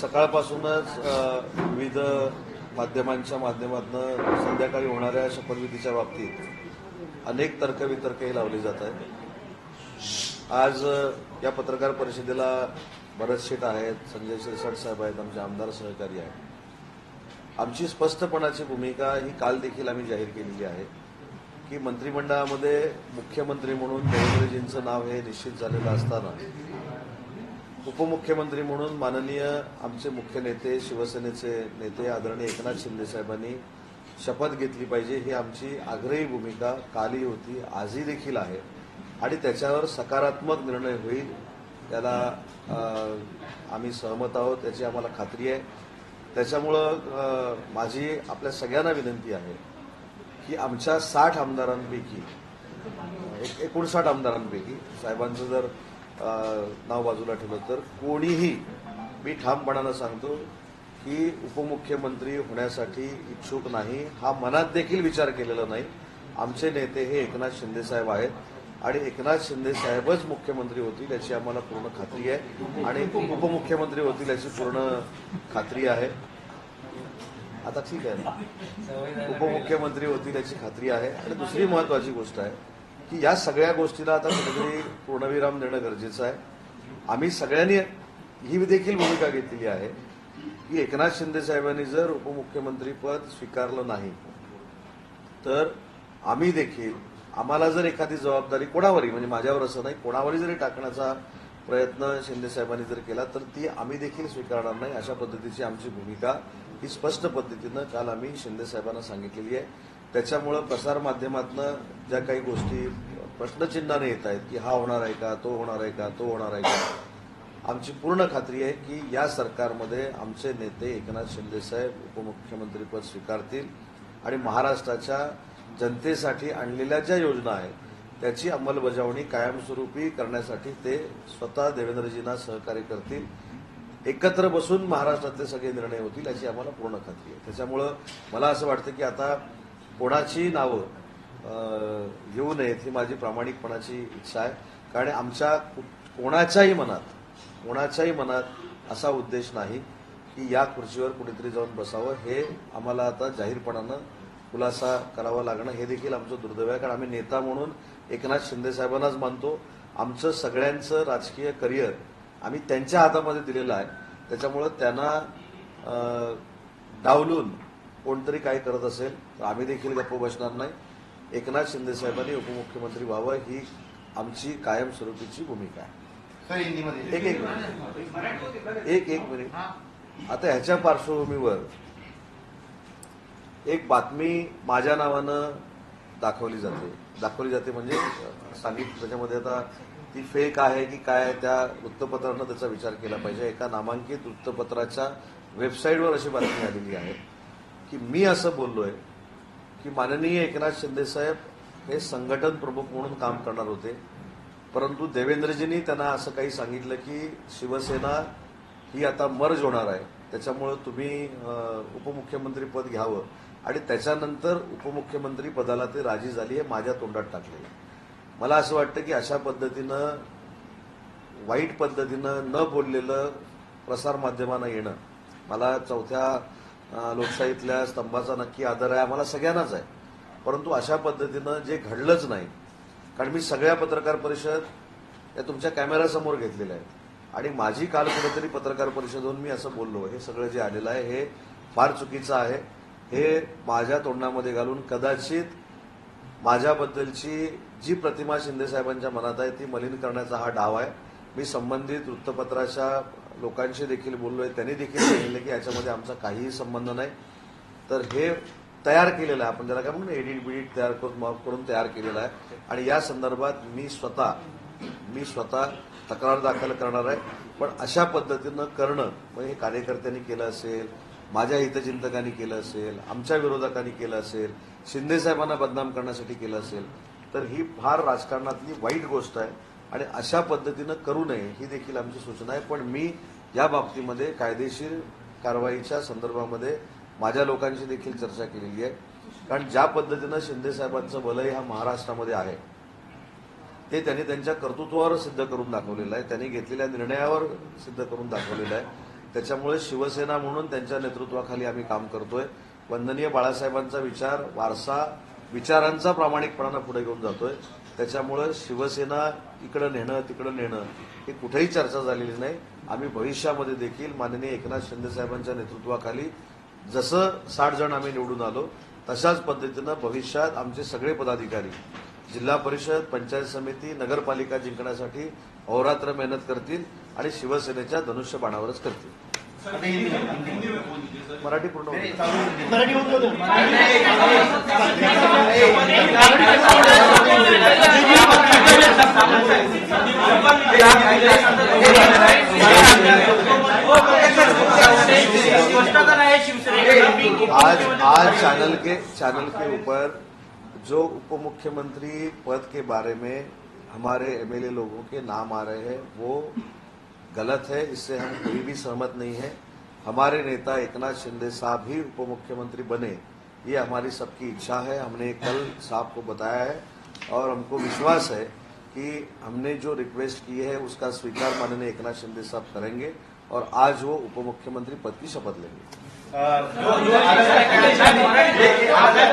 सकाळपासूनच विविध माध्यमांच्या माध्यमातून संध्याकाळी होणाऱ्या शपथविधीच्या बाबतीत अनेक तर्कवितर्कही लावले जात आहेत. आज या पत्रकार परिषदेला भरत शेठ आहेत संजय शिरसाट साहेब आहेत आमचे आमदार सहकारी आहेत. आमची स्पष्टपणाची भूमिका ही काल देखील आम्ही जाहीर केलेली आहे की मंत्रिमंडळामध्ये मुख्यमंत्री म्हणून देवेंद्रजींचं नाव हे निश्चित झालेलं असताना उपमुख्यमंत्री म्हणून माननीय आमचे मुख्य नेते शिवसेनेचे नेते आदरणीय एकनाथ शिंदे साहेबांनी शपथ घेतली पाहिजे. ही आमची आग्रही भूमिका. कालही होती आजही देखील आहे. आणि त्याच्यावर सकारात्मक निर्णय होईल त्याला आम्ही सहमत आहोत याची आम्हाला खात्री आहे. त्याच्यामुळं माझी आपल्या सगळ्यांना विनंती आहे की आमच्या साठ आमदारांपैकी एक एकोणसाठ आमदारांपैकी साहेबांचं जर नाव बाजूला ठेवलं तर कोणीही मी ठामपणानं सांगतो की उपमुख्यमंत्री होण्यासाठी इच्छुक नाही. हा मनात देखील विचार केलेला नाही. आमचे नेते हे एकनाथ शिंदे साहेब आहेत आणि एकनाथ शिंदे साहेबच मुख्यमंत्री होतील याची आम्हाला पूर्ण खात्री आहे आणि उपमुख्यमंत्री होतील याची पूर्ण खात्री आहे. आता ठीक आहे. ना उपमुख्यमंत्री होतील याची खात्री आहे. आणि दुसरी महत्वाची गोष्ट आहे की या सगळ्या गोष्टीला आता कुठेतरी पूर्णविराम देणं गरजेचं आहे. आम्ही सगळ्यांनी ही देखील भूमिका घेतलेली आहे की एकनाथ शिंदे साहेबांनी जर उपमुख्यमंत्री पद स्वीकारलं नाही तर आम्ही देखील आम्हाला जर एखादी जबाबदारी कोणावरही म्हणजे माझ्यावर असं नाही कोणावरही जरी टाकण्याचा प्रयत्न शिंदे साहेबांनी जर केला तर ती आम्ही देखील स्वीकारणार नाही अशा पद्धतीची आमची भूमिका ही स्पष्ट पद्धतीनं काल आम्ही शिंदे साहेबांना सांगितलेली आहे. त्याच्यामुळं प्रसारमाध्यमातनं ज्या काही गोष्टी प्रश्नचिन्हाने येत आहेत की हा होणार आहे का तो होणार आहे का तो होणार आहे का आमची पूर्ण खात्री आहे की या सरकारमध्ये आमचे नेते एकनाथ शिंदेसाहेब उपमुख्यमंत्रीपद स्वीकारतील आणि महाराष्ट्राच्या जनतेसाठी आणलेल्या ज्या योजना आहेत त्याची अंमलबजावणी कायमस्वरूपी करण्यासाठी ते स्वतः देवेंद्रजींना सहकार्य करतील. एकत्र बसून महाराष्ट्रातले सगळे निर्णय होतील याची आम्हाला पूर्ण खात्री आहे. त्याच्यामुळं मला असं वाटतं की आता कोणाची नावं घेऊ येऊ नयेत ही माझी प्रामाणिकपणाची इच्छा आहे. कारण आमच्या कोणाच्याही मनात कोणाच्याही मनात असा उद्देश नाही की या खुर्चीवर कुठेतरी जाऊन बसावं. हे आम्हाला आता जाहीरपणानं खुलासा करावा लागणं हे देखील आमचं दुर्दैव आहे. कारण आम्ही नेता म्हणून एकनाथ शिंदे साहेबांनाच मानतो. आमचं सगळ्यांचं राजकीय करिअर आम्ही त्यांच्या हातामध्ये दिलेलं आहे. त्याच्यामुळं त्यांना डावलून कोणतरी काय करत असेल तर आम्ही देखील गप्प बसणार नाही. एकनाथ शिंदे साहेबांनी उपमुख्यमंत्री व्हावं ही आमची कायमस्वरूपीची भूमिका आहे. एक एक मिनिट. एक एक मिनिट. आता ह्याच्या पार्श्वभूमीवर एक बातमी माझ्या नावानं दाखवली जाते. दाखवली जाते म्हणजे सांगितलं त्याच्यामध्ये आता ती फेक आहे की काय आहे, त्या वृत्तपत्रानं त्याचा विचार केला पाहिजे. एका नामांकित वृत्तपत्राच्या वेबसाईटवर अशी बातमी आलेली आहे. की मी असं बोललोय की माननीय एकनाथ शिंदेसाहेब हे संघटन प्रमुख म्हणून काम करणार होते. परंतु देवेंद्रजींनी त्यांना असं काही सांगितलं की शिवसेना ही आता मर्ज होणार आहे. त्याच्यामुळं तुम्ही उपमुख्यमंत्रीपद उपमुख्यमंत्री पद घ्यावं. आणि त्याच्यानंतर उपमुख्यमंत्री पदाला ते राजी झाली हे माझ्या तोंडात टाकलेलं आहे. मला असं वाटतं की अशा पद्धतीनं वाईट पद्धतीनं न बोललेलं प्रसारमाध्यमांना येणं. मला चौथ्या लोकशाहीतल्या स्तंभाचा नक्की आदर आहे आम्हाला सगळ्यांनाच आहे. परंतु अशा पद्धतीनं जे घडलंच नाही कारण मी सगळ्या पत्रकार परिषद या तुमच्या कॅमेऱ्यासमोर घेतलेल्या आहेत. आणि माझी काल कुठेतरी पत्रकार परिषद होऊन मी असं बोललो हे सगळं जे आलेलं आहे हे फार चुकीचं आहे. हे माझ्या तोंडामध्ये घालून कदाचित माझ्याबद्दलची जी प्रतिमा शिंदे साहेबांच्या मनात आहे ती मलिन करण्याचा हा डाव आहे. मी संबंधित वृत्तपत्राच्या लोकांशी देखील बोललोय त्यांनी देखील सांगितलं की याच्यामध्ये आमचा काहीही संबंध नाही. तर हे तयार केलेलं आहे. आपण ज्याला काय म्हणतो एडिट बिडिट तयार करून मॉप करून तयार केलेलं आहे. आणि या संदर्भात मी स्वतः मी स्वतः तक्रार दाखल करणार आहे. पण अशा पद्धतीनं करणं म्हणजे हे कार्यकर्त्यांनी केलं असेल माझ्या हितचिंतकांनी केलं असेल आमच्या विरोधकांनी केलं असेल शिंदे साहेबांना बदनाम करण्यासाठी केलं असेल तर ही फार राजकारणातली वाईट गोष्ट आहे. आणि अशा पद्धतीनं करू नये ही देखील आमची सूचना आहे. पण मी या बाबतीमध्ये कायदेशीर कारवाईच्या संदर्भामध्ये माझ्या लोकांशी देखील चर्चा केलेली आहे. कारण ज्या पद्धतीनं शिंदे साहेबांचं बलय हा महाराष्ट्रामध्ये आहे ते त्यांनी त्यांच्या कर्तृत्वावर सिद्ध करून दाखवलेलं आहे. त्यांनी घेतलेल्या निर्णयावर सिद्ध करून दाखवलेलं आहे. त्याच्यामुळे शिवसेना म्हणून त्यांच्या नेतृत्वाखाली आम्ही काम करतोय. वंदनीय बाळासाहेबांचा विचार वारसा विचारांचा प्रामाणिकपणानं पुढे घेऊन जातोय. त्याच्यामुळं शिवसेना इकडं नेणं तिकडं नेणं ही कुठेही चर्चा झालेली नाही. आम्ही भविष्यामध्ये देखील माननीय एकनाथ शिंदे साहेबांच्या नेतृत्वाखाली जसं साठ जण आम्ही निवडून आलो तशाच पद्धतीनं भविष्यात आमचे सगळे पदाधिकारी जिल्हा परिषद पंचायत समिती नगरपालिका जिंकण्यासाठी अहोरात्र मेहनत करतील आणि शिवसेनेच्या धनुष्यबाणावरच करतील. मराठी पूर्ण आज आज चैनल के चैनल के ऊपर जो उप मुख्यमंत्री पद के बारे में हमारे एमएलए लोगों के नाम आ रहे हैं, वो गलत है, इससे हम कोई भी सहमत नहीं है। हमारे नेता एकनाथ शिंदे साहब ही उप मुख्यमंत्री बने, ये हमारी सबकी इच्छा है। हमने कल साहब को बताया है और हमको विश्वास है कि हमने जो रिक्वेस्ट की है, उसका स्वीकार माननीय एकनाथ शिंदे साहब करेंगे और आज वो उप मुख्यमंत्री पद की शपथ लेंगे।